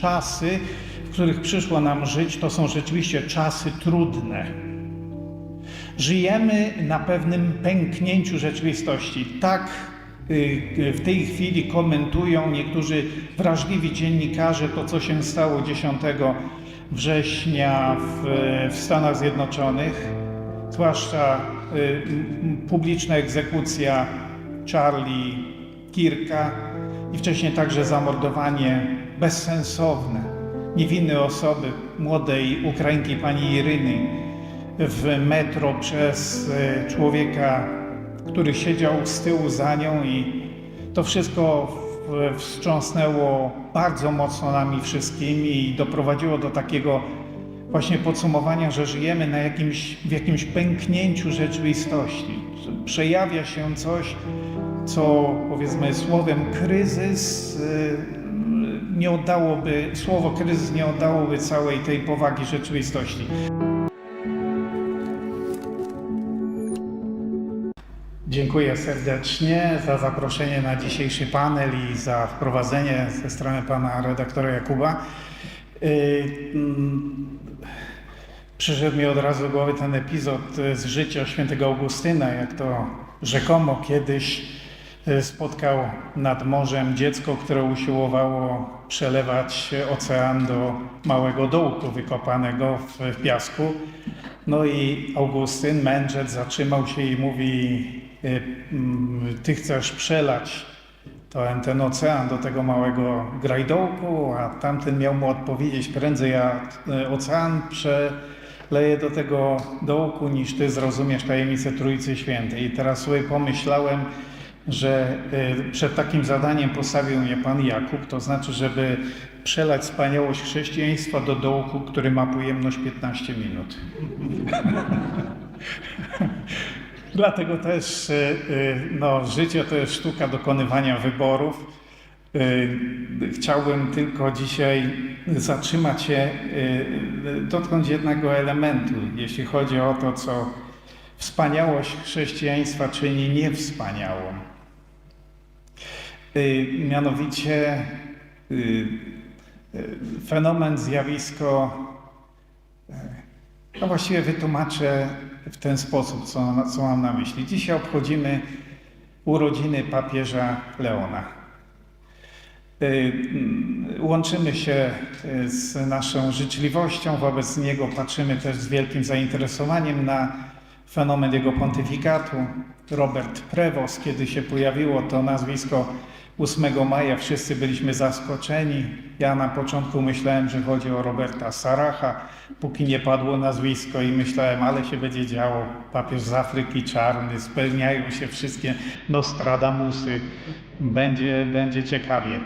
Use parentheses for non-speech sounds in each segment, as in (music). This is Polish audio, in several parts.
Czasy, w których przyszło nam żyć, to są rzeczywiście czasy trudne. Żyjemy na pewnym pęknięciu rzeczywistości. Tak y, y, w tej chwili komentują niektórzy wrażliwi dziennikarze to, co się stało 10 września w, w Stanach Zjednoczonych, zwłaszcza y, publiczna egzekucja Charlie Kirka i wcześniej także zamordowanie bezsensowne niewinnej osoby, młodej Ukrainki pani Iryny w metro przez e, człowieka, który siedział z tyłu za nią i to wszystko wstrząsnęło bardzo mocno nami wszystkimi i doprowadziło do takiego właśnie podsumowania, że żyjemy na jakimś, w jakimś pęknięciu rzeczywistości. Przejawia się coś, co powiedzmy słowem kryzys y, nie oddałoby, słowo kryzys nie oddałoby całej tej powagi rzeczywistości. Dziękuję serdecznie za zaproszenie na dzisiejszy panel i za wprowadzenie ze strony pana redaktora Jakuba. Y, mm, Przyszedł mi od razu do głowy ten epizod z życia świętego Augustyna, jak to rzekomo kiedyś spotkał nad morzem dziecko, które usiłowało przelewać ocean do małego dołku wykopanego w, w piasku. No i Augustyn, mędrzec, zatrzymał się i mówi: e, mm, Ty chcesz przelać ten, ten ocean do tego małego grajdołku, a tamten miał mu odpowiedzieć: Prędzej ja e, ocean przeleję do tego dołku, niż ty zrozumiesz tajemnicę Trójcy Świętej. I teraz sobie pomyślałem, że e, przed takim zadaniem postawił mnie Pan Jakub, to znaczy, żeby przelać wspaniałość chrześcijaństwa do dołku, który ma pojemność 15 minut. (laughs) Dlatego też e, e, no, życie to jest sztuka dokonywania wyborów. Chciałbym tylko dzisiaj zatrzymać się, dotknąć jednego elementu, jeśli chodzi o to, co wspaniałość chrześcijaństwa czyni niewspaniałą. E, Mianowicie e, e, fenomen, zjawisko no właściwie wytłumaczę w ten sposób, co, co mam na myśli. Dzisiaj obchodzimy urodziny papieża Leona. Y, mm, Łączymy się y, z naszą życzliwością wobec niego, patrzymy też z wielkim zainteresowaniem na fenomen jego pontyfikatu. Robert Prevost, kiedy się pojawiło to nazwisko 8 maja, wszyscy byliśmy zaskoczeni. Ja na początku myślałem, że chodzi o Roberta Saracha, póki nie padło nazwisko i myślałem, ale się będzie działo. Papież z Afryki czarny, spełniają się wszystkie Nostradamusy, będzie, będzie ciekawie.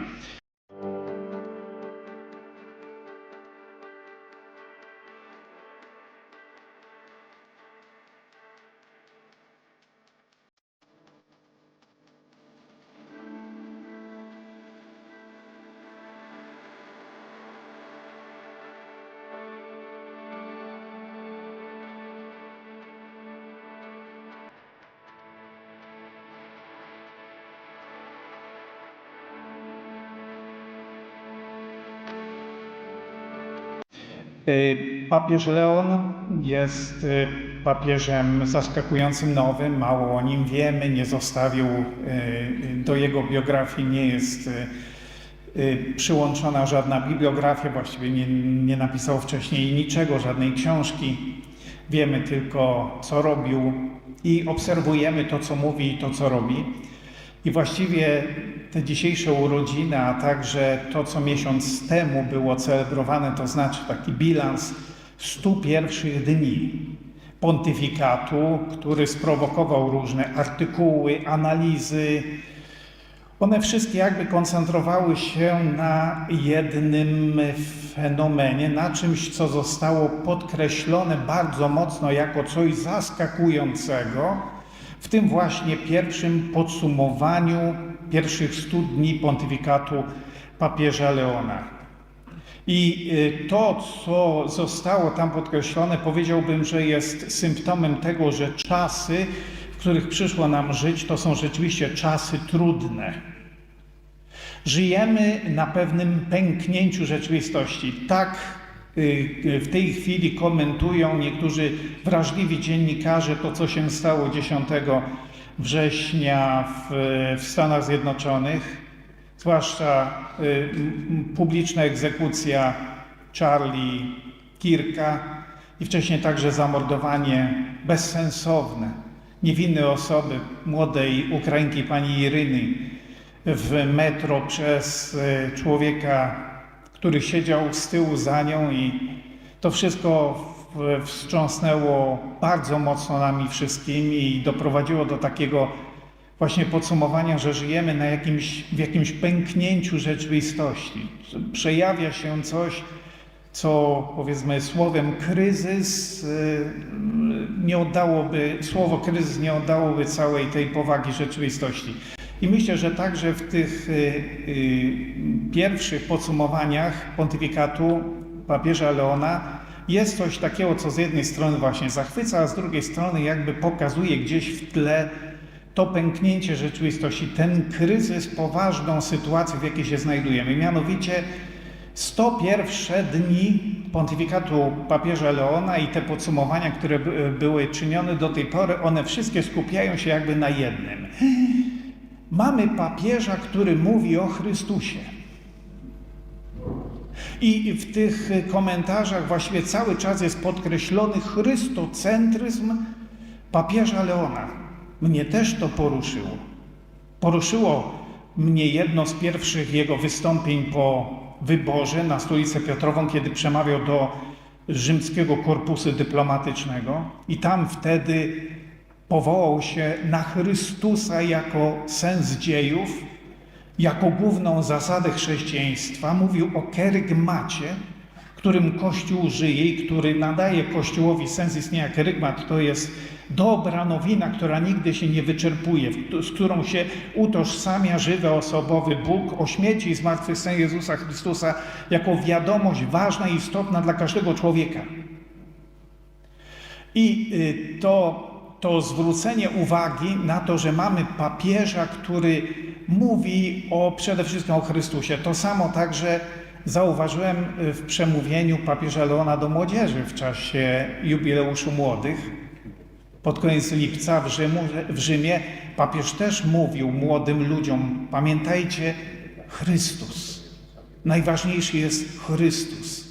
Papież Leon jest y, papieżem zaskakującym nowym, mało o nim wiemy, nie zostawił, y, do jego biografii nie jest y, y, przyłączona żadna bibliografia, właściwie nie, nie napisał wcześniej niczego, żadnej książki. Wiemy tylko, co robił i obserwujemy to, co mówi i to, co robi. I właściwie te dzisiejsze urodziny, a także to, co miesiąc temu było celebrowane, to znaczy taki bilans 100 pierwszych dni pontyfikatu, który sprowokował różne artykuły, analizy. One wszystkie jakby koncentrowały się na jednym fenomenie, na czymś, co zostało podkreślone bardzo mocno jako coś zaskakującego w tym właśnie pierwszym podsumowaniu pierwszych stu dni pontyfikatu papieża Leona. I y, to, co zostało tam podkreślone, powiedziałbym, że jest symptomem tego, że czasy, w których przyszło nam żyć, to są rzeczywiście czasy trudne. Żyjemy na pewnym pęknięciu rzeczywistości. Tak w tej chwili komentują niektórzy wrażliwi dziennikarze to, co się stało 10 września w, w Stanach Zjednoczonych, zwłaszcza y, publiczna egzekucja Charlie Kirka i wcześniej także zamordowanie bezsensowne niewinnej osoby, młodej Ukrainki pani Iryny w metro przez y, człowieka, który siedział z tyłu za nią i to wszystko wstrząsnęło bardzo mocno nami wszystkimi i doprowadziło do takiego właśnie podsumowania, że żyjemy na jakimś, w jakimś pęknięciu rzeczywistości. Przejawia się coś, co powiedzmy słowem kryzys y, nie oddałoby, słowo kryzys nie oddałoby całej tej powagi rzeczywistości. I myślę, że także w tych y, y, pierwszych podsumowaniach pontyfikatu papieża Leona jest coś takiego, co z jednej strony właśnie zachwyca, a z drugiej strony jakby pokazuje gdzieś w tle to pęknięcie rzeczywistości, ten kryzys, poważną sytuację, w jakiej się znajdujemy. Mianowicie 101 dni pontyfikatu papieża Leona i te podsumowania, które by- były czynione do tej pory, one wszystkie skupiają się jakby na jednym. Mamy papieża, który mówi o Chrystusie. I w tych komentarzach właściwie cały czas jest podkreślony chrystocentryzm papieża Leona. Mnie też to poruszyło. Poruszyło mnie jedno z pierwszych jego wystąpień po wyborze na stolicę Piotrową, kiedy przemawiał do rzymskiego korpusu dyplomatycznego i tam wtedy powołał się na Chrystusa jako sens dziejów, jako główną zasadę chrześcijaństwa. Mówił o kerygmacie, którym Kościół żyje i który nadaje Kościołowi sens istnienia. Kerygmat to jest dobra nowina, która nigdy się nie wyczerpuje, z którą się utożsamia żywy, osobowy Bóg o śmierci i zmartwychwstaniu Jezusa Chrystusa jako wiadomość ważna i istotna dla każdego człowieka. I y, to, to zwrócenie uwagi na to, że mamy papieża, który mówi o, przede wszystkim o Chrystusie. To samo także zauważyłem y, w przemówieniu papieża Leona do młodzieży w czasie jubileuszu młodych. Pod koniec lipca w, Rzymu, w Rzymie papież też mówił młodym ludziom: pamiętajcie, Chrystus. Najważniejszy jest Chrystus.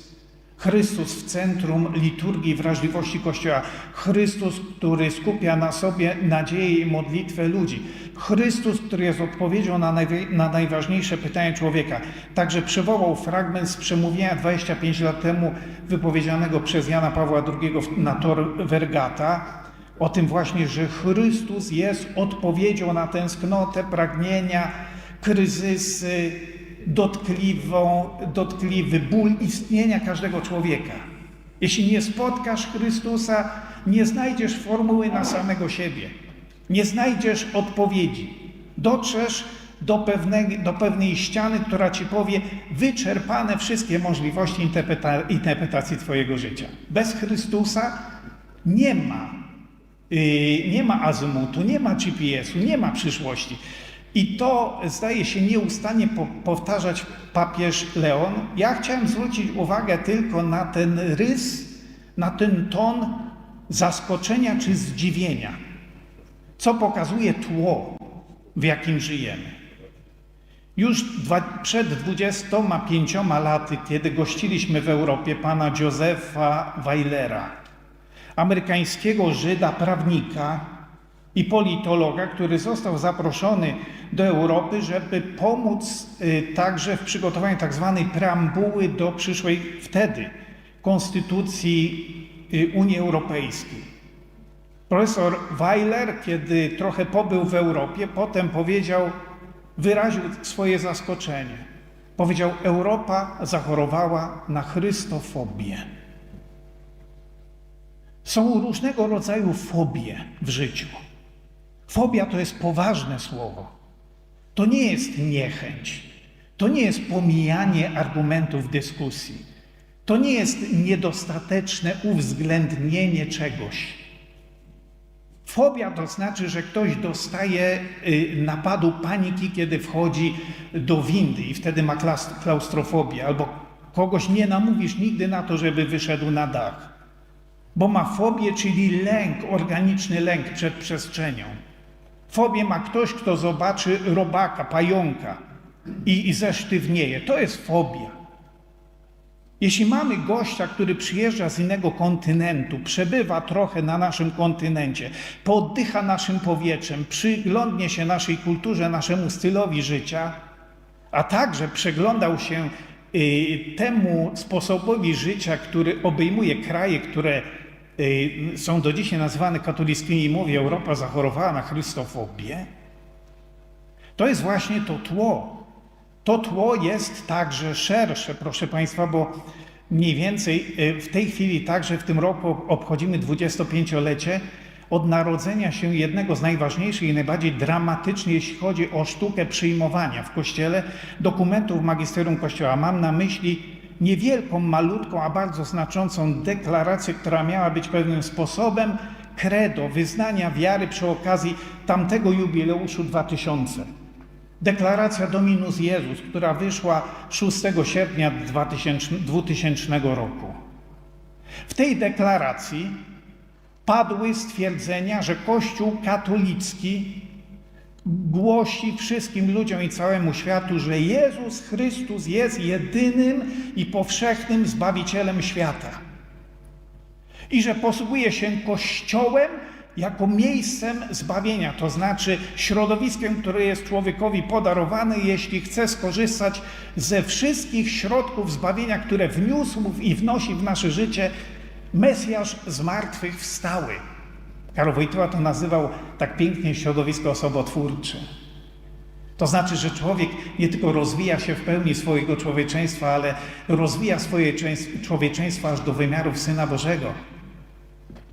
Chrystus w centrum liturgii wrażliwości Kościoła. Chrystus, który skupia na sobie nadzieję i modlitwę ludzi. Chrystus, który jest odpowiedzią na, na najważniejsze pytanie człowieka. Także przywołał fragment z przemówienia 25 lat temu wypowiedzianego przez Jana Pawła II na Tor Vergata o tym właśnie, że Chrystus jest odpowiedzią na tęsknotę, pragnienia, kryzysy, dotkliwą, dotkliwy ból istnienia każdego człowieka. Jeśli nie spotkasz Chrystusa, nie znajdziesz formuły na samego siebie, nie znajdziesz odpowiedzi. Dotrzesz do, pewnej, do pewnej ściany, która ci powie wyczerpane wszystkie możliwości interpreta, interpretacji Twojego życia. Bez Chrystusa nie ma Yy, nie ma azymutu, nie ma GPS-u, nie ma przyszłości. I to zdaje się nieustannie po, powtarzać papież Leon. Ja chciałem zwrócić uwagę tylko na ten rys, na ten ton zaskoczenia czy zdziwienia, co pokazuje tło, w jakim żyjemy. Już dwa, przed 25 laty, kiedy gościliśmy w Europie pana Józefa Weilera, amerykańskiego Żyda, prawnika i politologa, który został zaproszony do Europy, żeby pomóc y, także w przygotowaniu tak zwanej preambuły do przyszłej wtedy konstytucji y, Unii Europejskiej. Profesor Weiler, kiedy trochę pobył w Europie, potem powiedział, wyraził swoje zaskoczenie. Powiedział: Europa zachorowała na chrystofobię. Są różnego rodzaju fobie w życiu. Fobia to jest poważne słowo. To nie jest niechęć. To nie jest pomijanie argumentów dyskusji. To nie jest niedostateczne uwzględnienie czegoś. Fobia to znaczy, że ktoś dostaje y, napadu paniki, kiedy wchodzi do windy i wtedy ma klaustrofobię, albo kogoś nie namówisz nigdy na to, żeby wyszedł na dach, bo ma fobię, czyli lęk, organiczny lęk przed przestrzenią. Fobię ma ktoś, kto zobaczy robaka, pająka i, i zesztywnieje. To jest fobia. Jeśli mamy gościa, który przyjeżdża z innego kontynentu, przebywa trochę na naszym kontynencie, poddycha naszym powietrzem, przyglądnie się naszej kulturze, naszemu stylowi życia, a także przeglądał się y, temu sposobowi życia, który obejmuje kraje, które są do dzisiaj nazywane katolickimi i mówi Europa zachorowała na chrystofobię, to jest właśnie to tło. To tło jest także szersze, proszę Państwa, bo mniej więcej y, w tej chwili, także w tym roku obchodzimy 25-lecie od narodzenia się jednego z najważniejszych i najbardziej dramatycznych, jeśli chodzi o sztukę przyjmowania w Kościele dokumentów magisterium Kościoła. Mam na myśli niewielką, malutką, a bardzo znaczącą deklarację, która miała być pewnym sposobem credo, wyznania wiary przy okazji tamtego jubileuszu 2000. Deklaracja Dominus Jezus, która wyszła 6 sierpnia 2000, 2000 roku. W tej deklaracji padły stwierdzenia, że Kościół katolicki głosi wszystkim ludziom i całemu światu, że Jezus Chrystus jest jedynym i powszechnym Zbawicielem świata. I że posługuje się Kościołem jako miejscem zbawienia, to znaczy środowiskiem, które jest człowiekowi podarowane, jeśli chce skorzystać ze wszystkich środków zbawienia, które wniósł i wnosi w nasze życie Mesjasz zmartwychwstały. Karol Wojtyła to nazywał tak pięknie środowisko osobotwórcze. To znaczy, że człowiek nie tylko rozwija się w pełni swojego człowieczeństwa, ale rozwija swoje człowieczeństwo aż do wymiarów Syna Bożego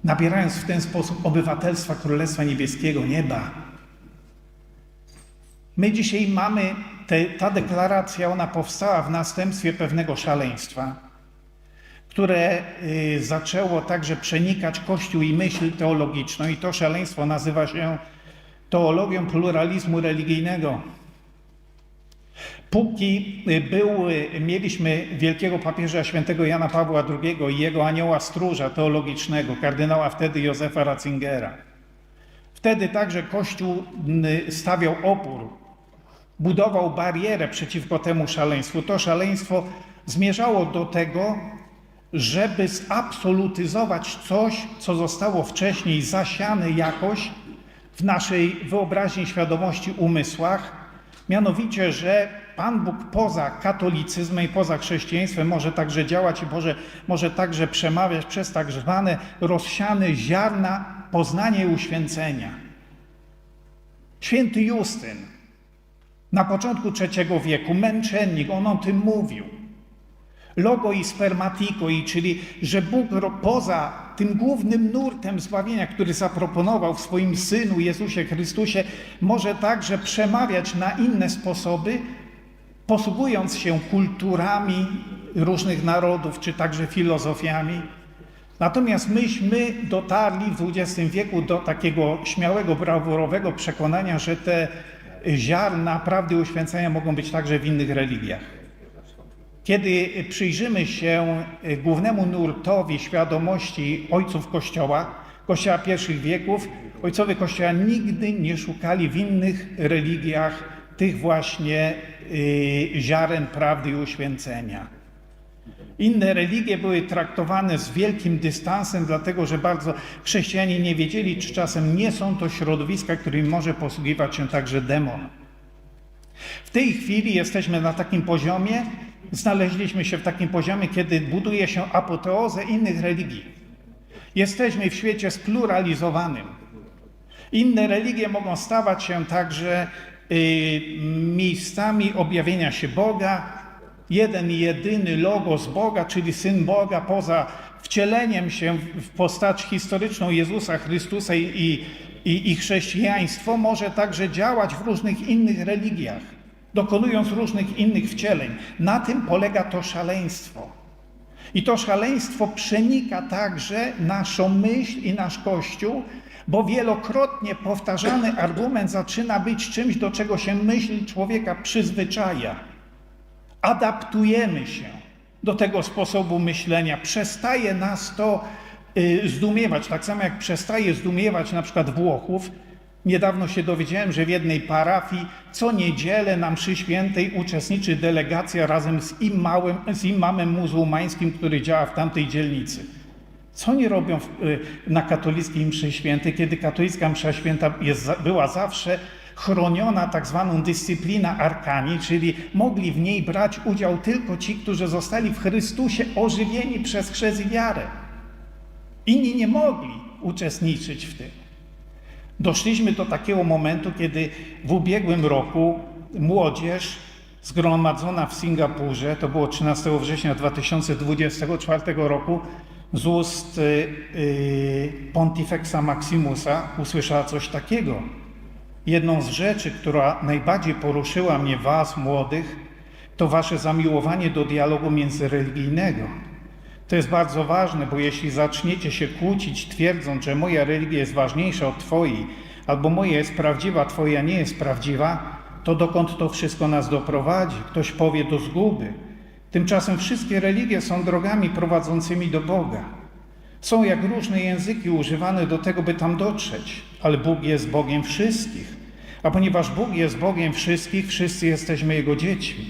nabierając w ten sposób obywatelstwa Królestwa Niebieskiego, nieba. My dzisiaj mamy, te, ta deklaracja, ona powstała w następstwie pewnego szaleństwa, które y, zaczęło także przenikać Kościół i myśl teologiczną, i to szaleństwo nazywa się teologią pluralizmu religijnego. Póki był, mieliśmy wielkiego papieża świętego Jana Pawła II i jego anioła stróża teologicznego, kardynała wtedy Józefa Ratzingera. Wtedy także Kościół stawiał opór, budował barierę przeciwko temu szaleństwu. To szaleństwo zmierzało do tego, żeby zabsolutyzować coś, co zostało wcześniej zasiane jakoś w naszej wyobraźni, świadomości, umysłach, mianowicie, że Pan Bóg poza katolicyzmem i poza chrześcijaństwem może także działać i może, może także przemawiać przez tak zwane rozsiane ziarna poznania i uświęcenia. Święty Justyn na początku III wieku, męczennik, on o tym mówił. Logo i spermatiko, i czyli że Bóg poza tym głównym nurtem zbawienia, który zaproponował w swoim Synu Jezusie Chrystusie, może także przemawiać na inne sposoby, posługując się kulturami różnych narodów, czy także filozofiami. Natomiast myśmy dotarli w XX wieku do takiego śmiałego, brawurowego przekonania, że te ziarna prawdy uświęcenia mogą być także w innych religiach. Kiedy przyjrzymy się głównemu nurtowi świadomości ojców Kościoła, Kościoła pierwszych wieków, ojcowie Kościoła nigdy nie szukali w innych religiach tych właśnie y, ziaren prawdy i uświęcenia. Inne religie były traktowane z wielkim dystansem, dlatego że bardzo chrześcijanie nie wiedzieli, czy czasem nie są to środowiska, którymi może posługiwać się także demon. W tej chwili jesteśmy na takim poziomie, znaleźliśmy się w takim poziomie, kiedy buduje się apoteozę innych religii. Jesteśmy w świecie spluralizowanym. Inne religie mogą stawać się także y, miejscami objawienia się Boga. Jeden jedyny logos Boga, czyli Syn Boga, poza wcieleniem się w postać historyczną Jezusa Chrystusa i, i, i chrześcijaństwo, może także działać w różnych innych religiach dokonując różnych innych wcieleń. Na tym polega to szaleństwo. I to szaleństwo przenika także naszą myśl i nasz Kościół, bo wielokrotnie powtarzany argument zaczyna być czymś, do czego się myśl człowieka przyzwyczaja. Adaptujemy się do tego sposobu myślenia, przestaje nas to y, zdumiewać, tak samo jak przestaje zdumiewać na przykład Włochów. Niedawno się dowiedziałem, że w jednej parafii co niedzielę na mszy świętej uczestniczy delegacja razem z, imałem, z imamem muzułmańskim, który działa w tamtej dzielnicy. Co oni robią w, y, na katolickiej mszy świętej, kiedy katolicka msza święta jest, była zawsze chroniona tak zwaną dyscyplina arkani, czyli mogli w niej brać udział tylko ci, którzy zostali w Chrystusie ożywieni przez chrzest i wiarę. Inni nie mogli uczestniczyć w tym. Doszliśmy do takiego momentu, kiedy w ubiegłym roku młodzież zgromadzona w Singapurze, to było 13 września 2024 roku, z ust y, y, Pontifexa Maximusa usłyszała coś takiego. Jedną z rzeczy, która najbardziej poruszyła mnie, Was, młodych, to Wasze zamiłowanie do dialogu międzyreligijnego. To jest bardzo ważne, bo jeśli zaczniecie się kłócić, twierdząc, że moja religia jest ważniejsza od Twojej, albo moja jest prawdziwa, Twoja nie jest prawdziwa, to dokąd to wszystko nas doprowadzi? Ktoś powie do zguby. Tymczasem wszystkie religie są drogami prowadzącymi do Boga. Są jak różne języki używane do tego, by tam dotrzeć, ale Bóg jest Bogiem wszystkich. A ponieważ Bóg jest Bogiem wszystkich, wszyscy jesteśmy Jego dziećmi.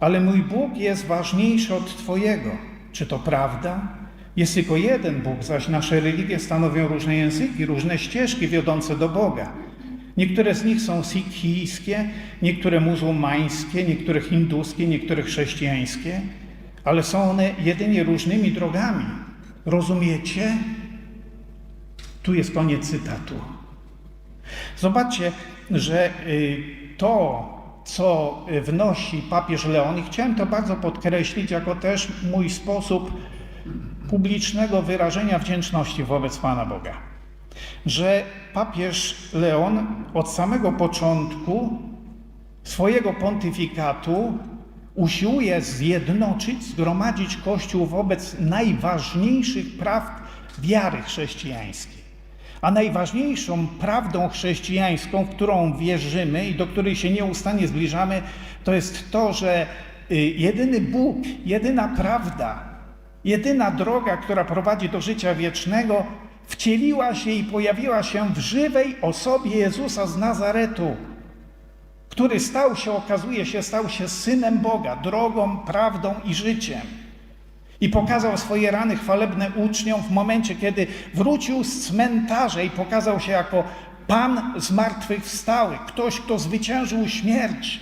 Ale mój Bóg jest ważniejszy od Twojego. Czy to prawda? Jest tylko jeden Bóg, zaś nasze religie stanowią różne języki, różne ścieżki wiodące do Boga. Niektóre z nich są sikhijskie, niektóre muzułmańskie, niektóre hinduskie, niektóre chrześcijańskie, ale są one jedynie różnymi drogami. Rozumiecie? Tu jest koniec cytatu. Zobaczcie, że y, to, co wnosi papież Leon, i chciałem to bardzo podkreślić jako też mój sposób publicznego wyrażenia wdzięczności wobec Pana Boga, że papież Leon od samego początku swojego pontyfikatu usiłuje zjednoczyć, zgromadzić Kościół wobec najważniejszych prawd wiary chrześcijańskiej. A najważniejszą prawdą chrześcijańską, w którą wierzymy i do której się nieustannie zbliżamy, to jest to, że y, jedyny Bóg, jedyna prawda, jedyna droga, która prowadzi do życia wiecznego, wcieliła się i pojawiła się w żywej osobie Jezusa z Nazaretu, który stał się, okazuje się, stał się synem Boga, drogą, prawdą i życiem. I pokazał swoje rany chwalebne uczniom w momencie, kiedy wrócił z cmentarza i pokazał się jako Pan zmartwychwstały, ktoś, kto zwyciężył śmierć.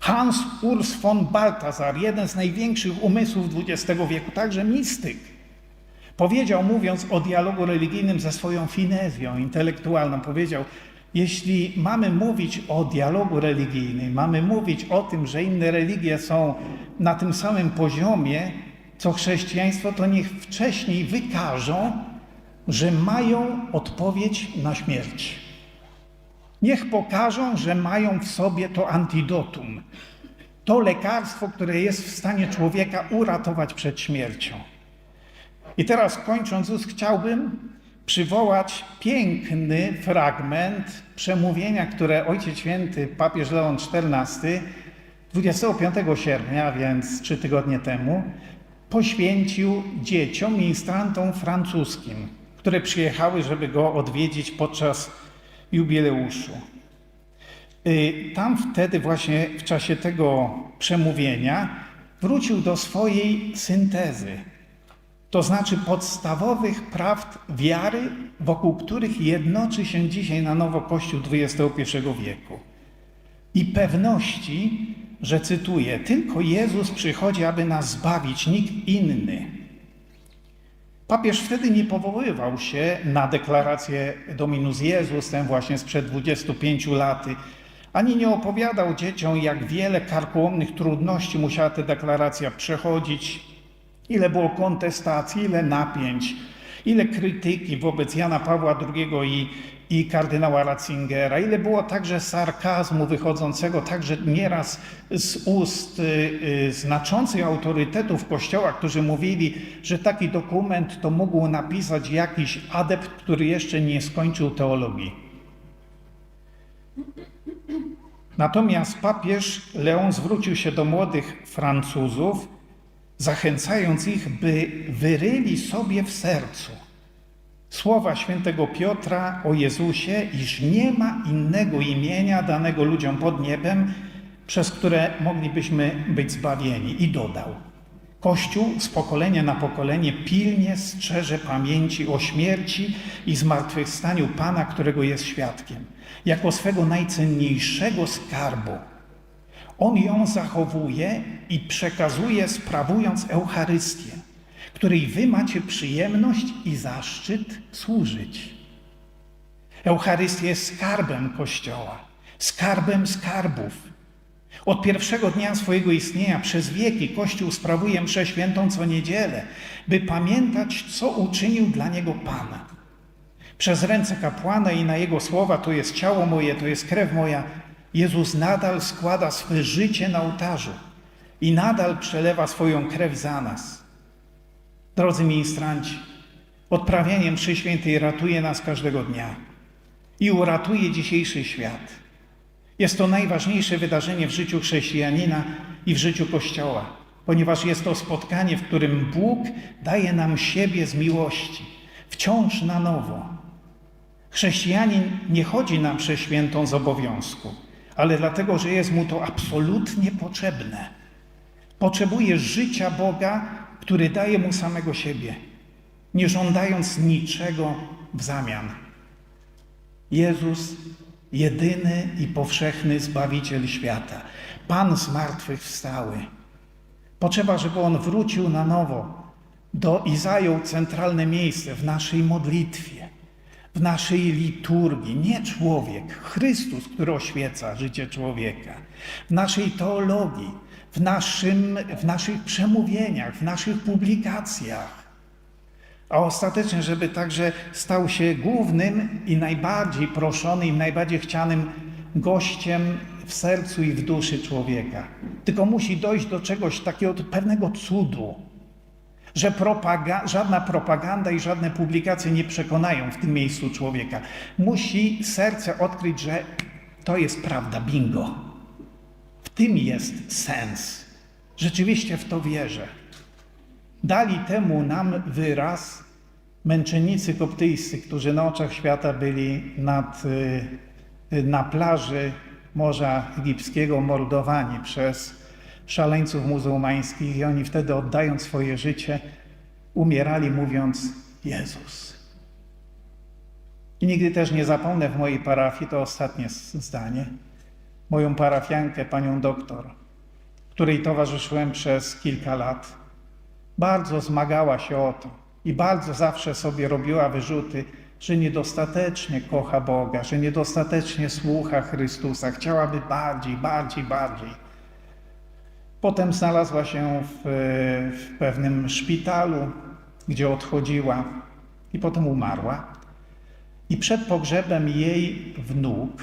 Hans Urs von Balthasar, jeden z największych umysłów XX wieku, także mistyk, powiedział, mówiąc o dialogu religijnym ze swoją finezją intelektualną, powiedział, jeśli mamy mówić o dialogu religijnym, mamy mówić o tym, że inne religie są na tym samym poziomie, co chrześcijaństwo, to niech wcześniej wykażą, że mają odpowiedź na śmierć. Niech pokażą, że mają w sobie to antidotum, to lekarstwo, które jest w stanie człowieka uratować przed śmiercią. I teraz kończąc, już chciałbym przywołać piękny fragment przemówienia, które Ojciec Święty, papież Leon XIV 25 sierpnia, więc trzy tygodnie temu, poświęcił dzieciom, ministrantom francuskim, które przyjechały, żeby go odwiedzić podczas jubileuszu. Y, Tam wtedy właśnie w czasie tego przemówienia wrócił do swojej syntezy, to znaczy podstawowych prawd wiary, wokół których jednoczy się dzisiaj na nowo Kościół XXI wieku. I pewności, że cytuję, tylko Jezus przychodzi, aby nas zbawić, nikt inny. Papież wtedy nie powoływał się na deklarację Dominus Jezus, ten właśnie sprzed 25 lat, ani nie opowiadał dzieciom, jak wiele karkołomnych trudności musiała ta deklaracja przechodzić, ile było kontestacji, ile napięć, ile krytyki wobec Jana Pawła II i i kardynała Ratzingera, ile było także sarkazmu wychodzącego także nieraz z ust y, y, znaczących autorytetów Kościoła, którzy mówili, że taki dokument to mógł napisać jakiś adept, który jeszcze nie skończył teologii. Natomiast papież Leon zwrócił się do młodych Francuzów, zachęcając ich, by wyryli sobie w sercu słowa świętego Piotra o Jezusie, iż nie ma innego imienia danego ludziom pod niebem, przez które moglibyśmy być zbawieni. I dodał: Kościół z pokolenia na pokolenie pilnie strzeże pamięci o śmierci i zmartwychwstaniu Pana, którego jest świadkiem, jako swego najcenniejszego skarbu. On ją zachowuje i przekazuje, sprawując Eucharystię, której wy macie przyjemność i zaszczyt służyć. Eucharystia jest skarbem Kościoła, skarbem skarbów. Od pierwszego dnia swojego istnienia przez wieki Kościół sprawuje mszę świętą co niedzielę, by pamiętać, co uczynił dla niego Pana. Przez ręce kapłana i na jego słowa, to jest ciało moje, to jest krew moja, Jezus nadal składa swe życie na ołtarzu i nadal przelewa swoją krew za nas. Drodzy ministranci, odprawianie mszy świętej ratuje nas każdego dnia i uratuje dzisiejszy świat. Jest to najważniejsze wydarzenie w życiu chrześcijanina i w życiu Kościoła, ponieważ jest to spotkanie, w którym Bóg daje nam siebie z miłości, wciąż na nowo. Chrześcijanin nie chodzi na mszę świętą z obowiązku, ale dlatego, że jest mu to absolutnie potrzebne. Potrzebuje życia Boga, który daje mu samego siebie, nie żądając niczego w zamian. Jezus, jedyny i powszechny Zbawiciel świata, Pan zmartwychwstały. Potrzeba, żeby On wrócił na nowo do i zajął centralne miejsce w naszej modlitwie, w naszej liturgii. Nie człowiek, Chrystus, który oświeca życie człowieka, w naszej teologii, w, naszym, w naszych przemówieniach, w naszych publikacjach. A ostatecznie, żeby także stał się głównym i najbardziej proszonym, najbardziej chcianym gościem w sercu i w duszy człowieka. Tylko musi dojść do czegoś takiego, do pewnego cudu, że propaga żadna propaganda i żadne publikacje nie przekonają w tym miejscu człowieka. Musi serce odkryć, że to jest prawda, bingo. Tym jest sens. Rzeczywiście w to wierzę. Dali temu nam wyraz męczennicy koptyjscy, którzy na oczach świata byli nad, y, na plaży Morza Egipskiego mordowani przez szaleńców muzułmańskich i oni wtedy oddając swoje życie umierali mówiąc Jezus. I nigdy też nie zapomnę w mojej parafii, to ostatnie zdanie, moją parafiankę, panią doktor, której towarzyszyłem przez kilka lat, bardzo zmagała się o to i bardzo zawsze sobie robiła wyrzuty, że niedostatecznie kocha Boga, że niedostatecznie słucha Chrystusa, chciałaby bardziej, bardziej, bardziej. Potem znalazła się w, w pewnym szpitalu, gdzie odchodziła i potem umarła. I przed pogrzebem jej wnuk,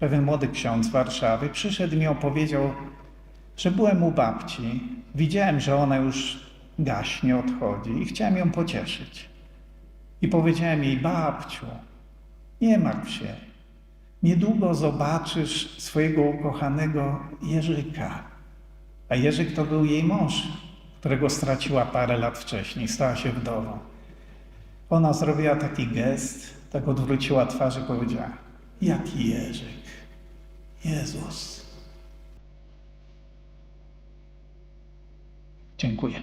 pewien młody ksiądz z Warszawy, przyszedł i mi opowiedział, że byłem u babci, widziałem, że ona już gaśnie, odchodzi i chciałem ją pocieszyć. I powiedziałem jej, babciu, nie martw się, niedługo zobaczysz swojego ukochanego Jerzyka. A Jerzyk to był jej mąż, którego straciła parę lat wcześniej, stała się wdową. Ona zrobiła taki gest, tak odwróciła twarz i powiedziała, jaki Jerzyk? Jezus. Dziękuję.